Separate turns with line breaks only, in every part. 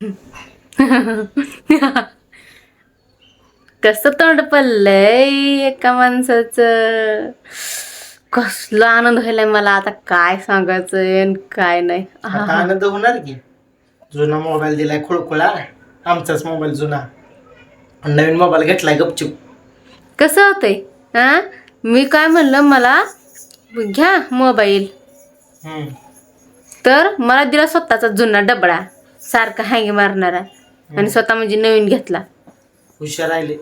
कसं तोंड पडलंय एका माणसाचं? कसला आनंद व्हायलाय मला. आता काय सांगायचं आणि काय नाही.
आता
आहा.
आनंद होणार की. जुना मोबाईल दिलाय खुळखुळा. आमचाच मोबाईल जुना. आणि नवीन मोबाईल घेतलाय गपचूप.
कसं होतंय? हा मी काय म्हणलं मला घ्या मोबाईल.
हम्म.
तर मला दिला स्वतःचा जुना डबडा. सारखा हँग मारणारा आणि स्वतः म्हणजे नवीन घेतला.
हुशार राहिले.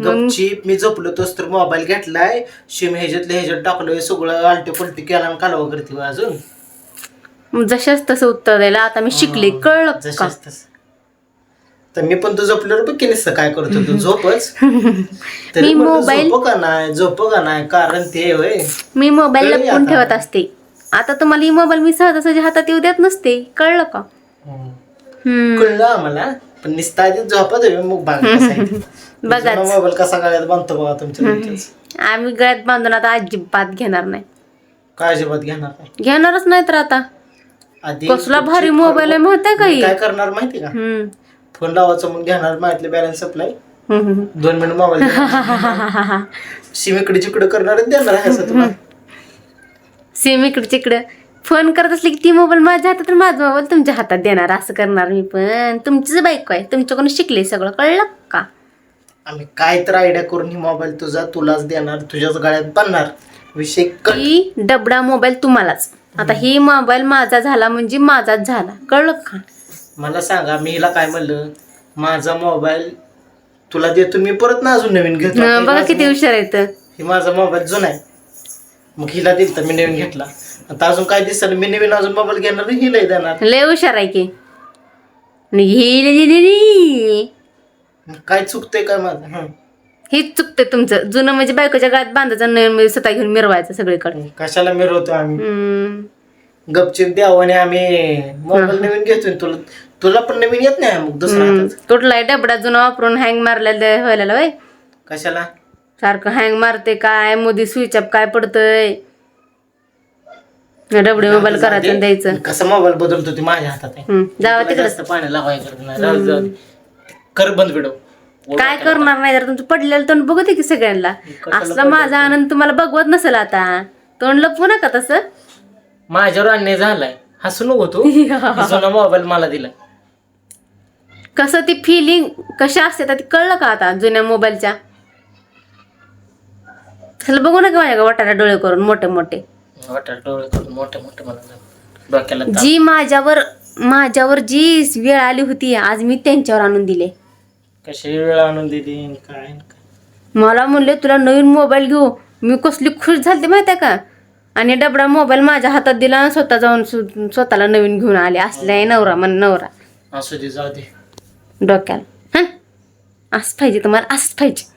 गपचीप मी झोपलो तोच तर मोबाईल घेतलाय. शिम ह्याच्यातले ह्याच्यात टाकलोय सगळं आलटे पलटी केला आणि कालवा करते बा अजून.
मग जशाच तसं उत्तर द्यायला आता मी शिकले कळलं का?
जशाच तसं. तर मी पण तू झोपल्यावर बघ की नुसतं काय करतो तू झोपच. तरी
मी
म्हणलं
मोबाईल-
झोप का नाही झोप का नाही? कारण ते होय.
मी मोबाईल
कळलं
लपवून
आता.
ठेवत असते. आता तुम्हाला ही मोबाईल मी सहजासहजी हातात येऊ देत नसते. कळलं का?
कळलं आम्हाला पण निस्ता आधी झोपत आहे मग बघा कसा आहे ते.
बघाच.
जुना मोबाईल कसा गळ्यात बांधतो बघा तुमच्या तुमच्याच.
आम्ही गळ्यात बांधून आता अजिबात घेणार नाही.
काय अजिबात घेणार नाही?
घेणारच नाही तर आता.
आधी
कसला भारी मोबाईल आहे माहीत आहे काही?
काय करणार माहिती का? फोन लावायचं म्हणून घेणार माहितले बॅलन्स सप्लाय. दोन मिनिट मोबाईल सिम इकडे जिकडे करणार आणि देणार आहे असं तुला
सेम इकडे तिकडं फोन करत असले की ती मोबाईल माझ्या हातात तर माझा मोबाईल तुमच्या हातात देणार असं करणार मी पण. तुमचीच बायको आहे तुमच्याकडून शिकले सगळं कळलं का?
आम्ही काय तर आयडिया करून ही मोबाईल तुझा तुलाच देणार तुझ्याच गळ्यात बांधणार विषय क-
ही डबडा मोबाईल तुम्हालाच. आता ही मोबाईल माझा झाला म्हणजे माझाच झाला. कळलं का?
मला सांगा मी हिला काय म्हणलं? माझा मोबाईल तुला देतो मी परत ना अजून नवीन घेतो.
बघा किती हुशार येत
हे माझा मोबाईल जुना आहे. मग हिला दिल तर मी नवीन घेतला. आता अजून काय दिसलं मी नवीन अजून मोबाईल घेणार आणि हिला देणार.
लय हुशार आहे की. आणि ही
काय चुकतंय काय माझं? हं.
हेच चुकतंय तुमचं. जुनं म्हणजे बायकोच्या गळ्यात बांधायचं नवीन म्हणजे स्वतः घेऊन मिरवायचं सगळीकडे.
कशाला मिरवतो आम्ही?
हम्म.
गपचिप द्यावं आणि आम्ही मोबाईल नवीन घेतोय तुला तुला पण नवीन येत नाही मग दुसरा
तुटलाय डबडा जुना वापरून हँग मारलेला व्हायला वय
कशाला?
सारखं हँग मारते काय मोदी स्विच ऑफ काय पडतंय. डबडे मोबाईल करायचं आणि द्यायचं.
कसा मोबाईल बदलतो ते माझ्या हातात आहे.
हम्म. जावा तिकडे.
जास्त पाणी लावाय करत नाही. राहू दे, जाऊ दे. कर बंद व्हिडिओ.
काय करणार नाही तर तुमचं पडलेलं तोंड बघते की सगळ्यांना? असला माझा आनंद तुम्हाला बघवत नसेल आता. तोंड लपवू नका तसं.
माझ्यावर अन्याय झालाय. हसू नको तू. जुना मोबाईल मला दिला
कसं ती फिलिंग कशा असते ते कळलं का आता जुन्या मोबाईलच्या? चला बघू नका माझ्या वाटाला डोळे करून मोठे मोठे
वाटायला डोळे करून मोठे मोठे मला लाव. डोक्याला ताप.
जी माझ्यावर माझ्यावर जी वेळ आली होती आज मी त्यांच्यावर आणून दिले.
कशी वेळ आणून दिली आणि काय आणि काय.
मला म्हणले तुला नवीन मोबाईल घेऊ. मी कसली खुश झाली माहिती आहे का? आणि डबडा मोबाईल माझ्या हातात दिला आणि स्वतः जाऊन स्व- स्वतःला नवीन घेऊन आले. असले नवरा मन नवरा.
असू दे जाऊ दे.
डोक्याला. हं? असंच पाहिजे तुम्हाला असंच पाहिजे.